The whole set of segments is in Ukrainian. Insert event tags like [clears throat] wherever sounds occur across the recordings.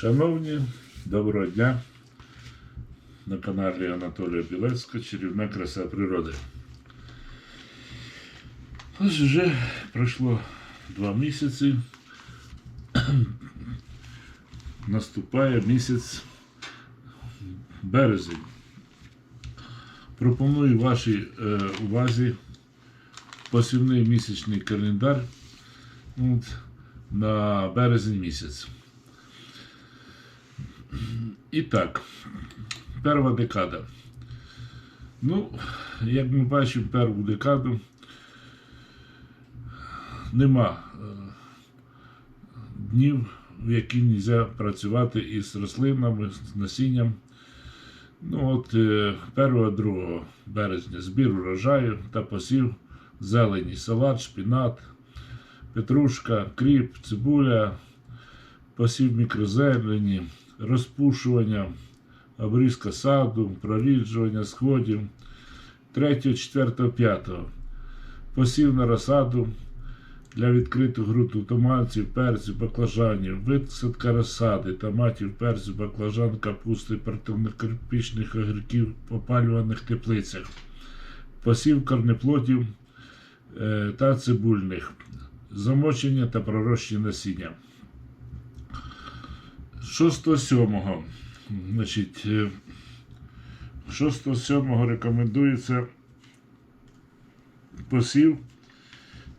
Шановні, доброго дня на каналі Анатолія Білецька Чарівна краса природи. Ось вже пройшло два місяці. [clears throat] Наступає місяць березень. Пропоную вашій е, увазі посівний місячний календар от, на березень місяць. І так, перша декада. Ну, як ми бачимо, першу декаду нема е, днів, в які можна працювати із рослинами, з насінням. Ну от 1-2 березня збір урожаю та посів зелені, салат, шпінат, петрушка, кріп, цибуля, посів мікрозелені, розпушування, обрізка саду, проріджування сходів. 3, 4, 5. Посів на розсаду для відкритих ґрунту томатів, перців, баклажанів, висадка розсади, томатів, перців, баклажан, капусти, партивно-кирпічних огірків, в опалюваних теплицях, посів корнеплодів е, та цибульних, замочення та пророщення насіння. 6-7. Значить, 6-7 рекомендується посів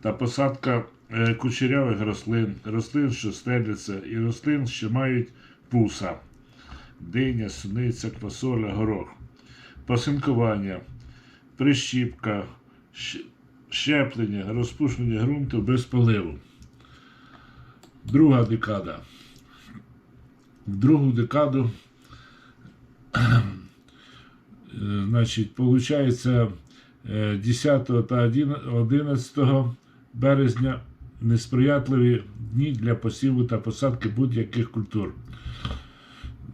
та посадка е, кучерявих рослин, рослин, що стеляться, і рослин, що мають пуса, диня, суниця, квасоля, горох, посинкування, прищіпка, щеплення, розпушення ґрунту без поливу. Друга декада. Другу декаду, [clears throat] е, значить, получається е, 10 та 11 березня несприятливі дні для посіву та посадки будь-яких культур.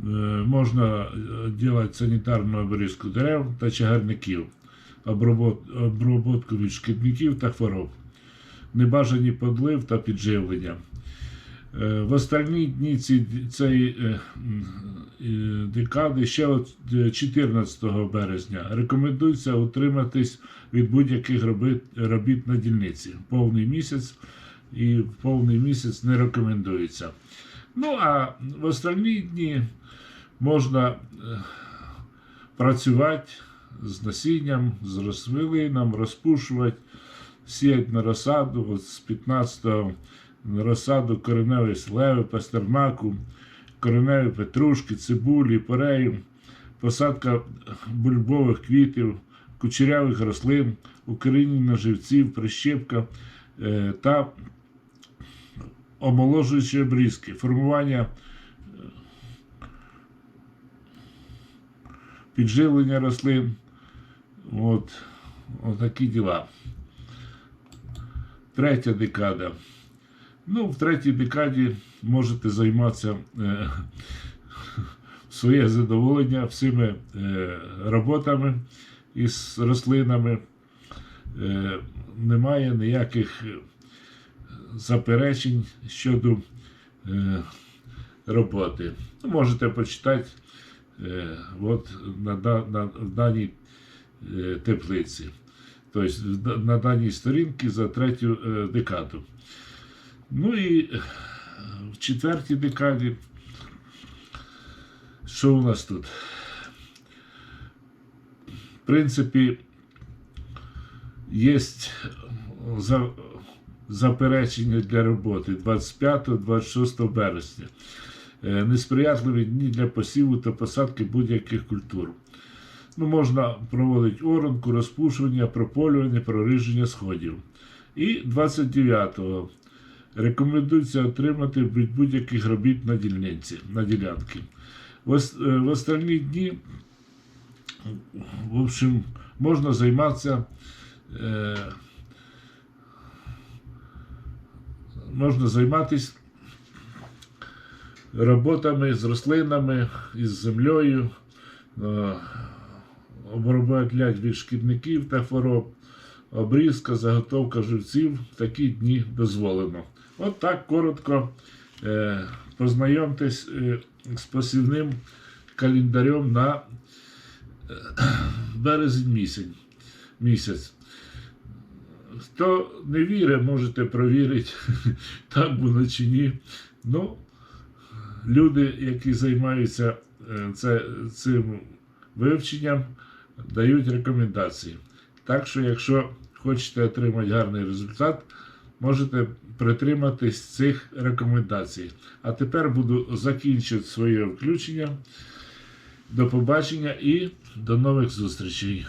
Е, Можна робити санітарну обрізку дерев та чагарників, оброботку від шкідників та хвороб, небажані подлив та підживлення. Е, В остальні дні ці, цієї е, е, декади ще от е, 14 березня рекомендується утриматись від будь-яких робіт на дільниці. Повний місяць і повний місяць не рекомендується. Ну а в остальні дні можна працювати з насінням, з рослином, розпушувати, сіяти на розсаду з 15 на розсаду кореневої сливи, пастернаку, кореневої петрушки, цибулі, порею, посадка бульбових квітів, кучерявих рослин, укорінення живців, прищепка е, та омоложуючі обрізки, формування е, підживлення рослин. От, от такі діла. Третя декада. Ну, в третій декаді можете займатися е, своє задоволення всіми е, роботами із рослинами. Е, немає ніяких заперечень щодо е, роботи. Ну, Можете почитати е, от, на, на, в даній е, теплиці. Тобто в- на даній сторінці за третю е, декаду. Ну і е, в четвертій декаді. Що у нас тут? В принципі, є заперечення для роботи 25-26 березня. Е, Несприятливі дні для посіву та посадки будь-яких культур. Ну, можна проводити оранку, розпушування, прополювання, проріження сходів. І 29-го рекомендується отримати від будь-яких робіт на дільниці, на ділянки. В, е, в остальні дні, в общем, можна займатися. Е, можна займатися роботами з рослинами, із землею, е, обробляти від шкідників та хвороб, обрізка, заготовка живців в такі дні дозволено. От так коротко Е, Познайомтесь е, з посівним календарем на е, березень місяць. місяць. Хто не вірить, можете провірити, [laughs] так воно чи ні. Ну, люди, які займаються е, це, цим вивченням, дають рекомендації. Так що, якщо хочете отримати гарний результат, можете притриматись цих рекомендацій. А тепер буду закінчувати своє включення. До побачення і до нових зустрічей.